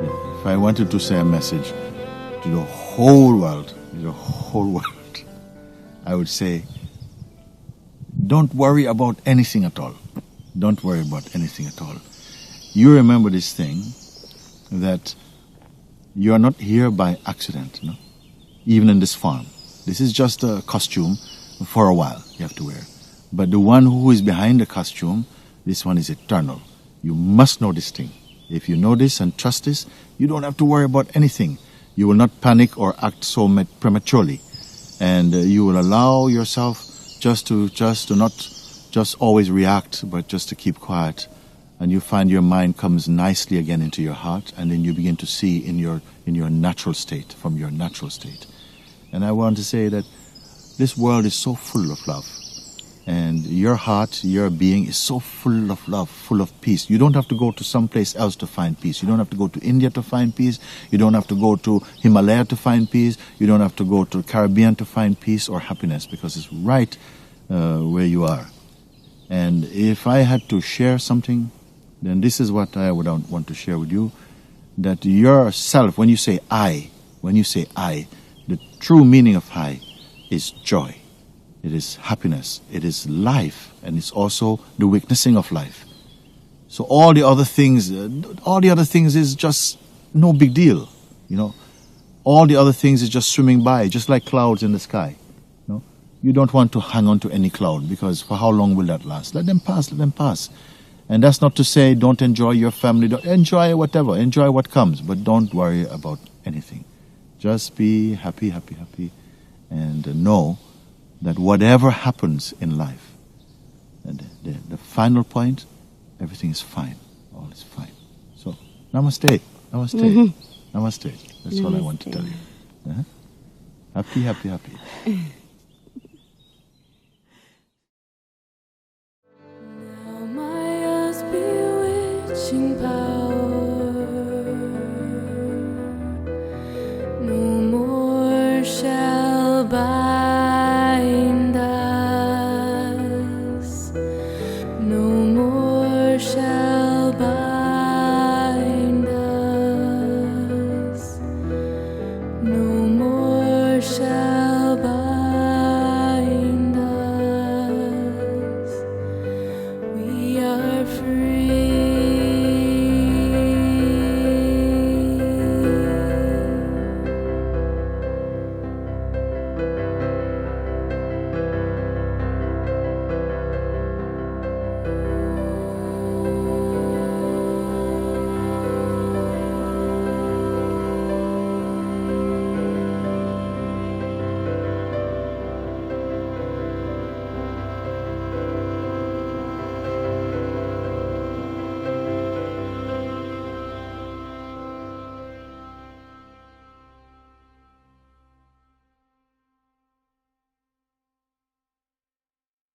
if I wanted to say a message to the whole world, the whole world, I would say, don't worry about anything at all. Don't worry about anything at all. You remember this thing that you are not here by accident, no? even in this farm. This is just a costume for a while you have to wear. But the one who is behind the costume, this one is eternal. You must know this thing. If you know this and trust this, you don't have to worry about anything. You will not panic or act so prematurely. And uh, you will allow yourself just to just to not just always react, but just to keep quiet. And you find your mind comes nicely again into your heart, and then you begin to see in your in your natural state, from your natural state. And I want to say that this world is so full of love and your heart, your being is so full of love, full of peace. You don't have to go to some place else to find peace. You don't have to go to India to find peace. You don't have to go to Himalaya to find peace. You don't have to go to Caribbean to find peace or happiness because it's right uh, where you are. And if I had to share something, then this is what I would want to share with you that yourself, when you say I, when you say I, the true meaning of I is joy it is happiness, it is life, and it's also the witnessing of life. So all the other things, uh, all the other things is just no big deal, you know. All the other things is just swimming by, just like clouds in the sky. You, know? you don't want to hang on to any cloud because for how long will that last? Let them pass, let them pass. And that's not to say don't enjoy your family, don't enjoy whatever, enjoy what comes, but don't worry about anything. Just be happy, happy, happy, and know that whatever happens in life, the, the, the final point, everything is fine. All is fine. So, namaste. Namaste. Mm-hmm. Namaste. That's namaste. all I want to tell you. Uh-huh. Happy, happy, happy.